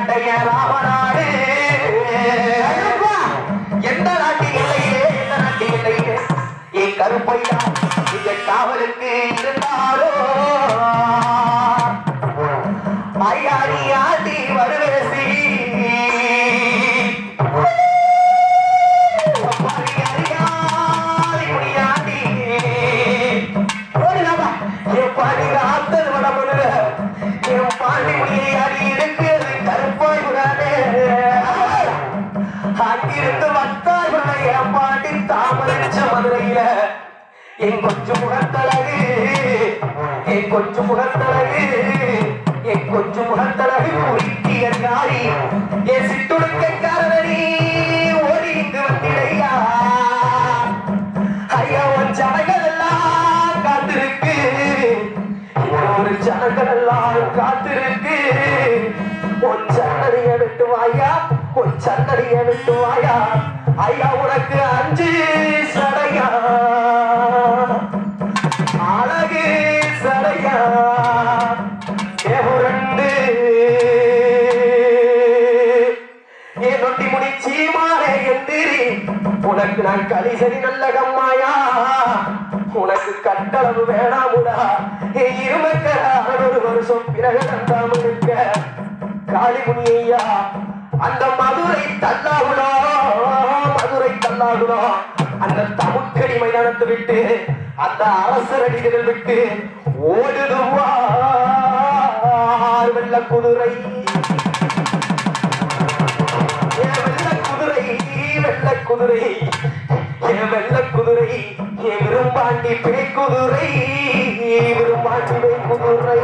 எட்டு மலையாண்டைய எந்த நாட்டு இல்லையே எந்த நாட்டு இல்லையே ஏ கருப்பையா இந்த காவலுக்கு இருந்தாரோ? அங்கிருந்து வந்தாய் என் பாட்டி தாமரிச்ச மதுரையில. என் கொஞ்சம் முகத்தழகு என் கொஞ்சம் முகத்தழகு என் கொஞ்சம் முகத்தழகு குறித்திய நாடி என் சிட்டுடுக்கைக்காரனி ஓடி இங்கு வாயா உன் எடுத்து வாயா. ஐயா உனக்கு அஞ்சு சடையா. அழகு சடையா. ரெண்டு. ஏ நொட்டி முடி சீமானே எந்திரி. உனக்கு நான் கலிசரி நல்ல கம்மாயா. உனக்கு கட்டளவு வேணாமுடா. இருமக்கரா ஒரு வருஷம் பிறகு தந்தாம இருக்க காளிமுனி ஐயா அந்த மதுரை தள்ளாகுடா மதுரை தள்ளாகுடா அந்த தமுக்கடி மைதானத்தை விட்டு அந்த அரசரடிகள் விட்டு ஓடுதுவார் வெள்ள குதிரை. வெள்ள குதிரை வெள்ள குதிரை. வெள்ள குதிரை ஏ விரும்பாண்டி பேய் குதிரை. விரும்பாண்டி பேய் குதிரை.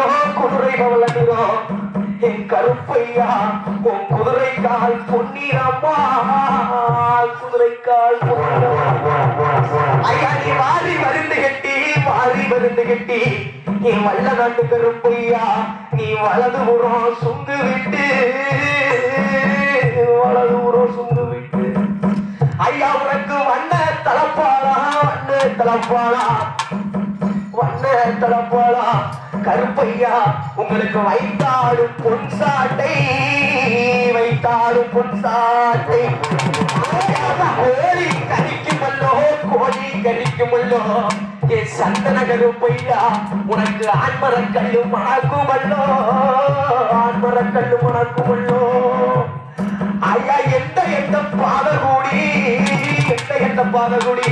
பவளனிரோ குதிரை பவளனிரோ என் கருப்பையா உன் குதிரை கால் பொன்னிறம்மா குதிரை கால் பொன்னிறம்மா ஐயா நீ வாரி மருந்து கட்டி வாரி மருந்து கட்டி நீ வல்ல நாட்டு கருப்பையா நீ வலது புறம் சுங்கு விட்டு வலது புறம் சுங்கு விட்டு ஐயா உனக்கு வண்ண தலப்பாளா வண்ண தலப்பாளா வண்ண தலப்பாளா. கருப்பையா உங்களுக்கு வைத்தாடும் பொன் சாட்டை வைத்தாடும் பொன் சாட்டை. கோழி கறிக்குமல்லோ கோழி கறிக்குமல்லோ ஏ சந்தன கருப்பையா உனக்கு ஆண்மரக்கல்லு மணக்குமல்லோ ஆண்மரக்கல்லு மணக்குமல்லோ. ஐயா எந்த எந்த பாதகுடி எந்த எந்த பாதகுடி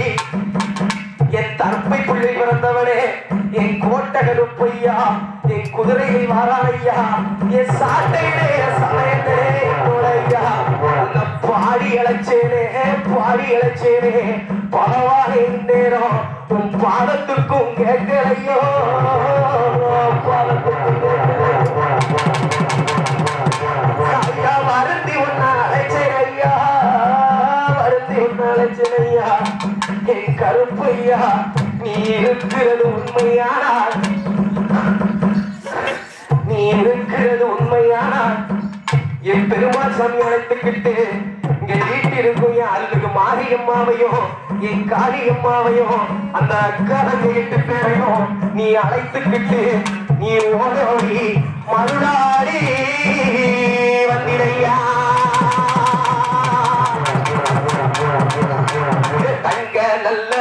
என் பொய்யா? என் குதிரையில் வாரானையா? என் சாட்டையிலே சமயத்திலே என்னோடையா அந்த பாடி இழைச்சேனே பாடி இழைச்சேனே பரவாக நேரம் உன் பாதத்துக்கும் கேட்கலையோ? ஐயா வருந்தி ஒன்னு அழைச்சேன் ஐயா. வருந்தி அழைச்சேன் ஐயா. என் கருப்பையா நீ இருக்கிறது உண்மையானா என் பெருமாள் சாமி அழைத்துக்கிட்டு இங்க வீட்டிருக்கும் என் அருளுக்கு மாரியம்மாவையும் என் காளியம்மாவையும் அந்த அக்காரங்க எட்டு பேரையும் நீ அழைத்துக்கிட்டு நீ ஓடோடி மருளாடி வந்திடையா. தங்க நல்ல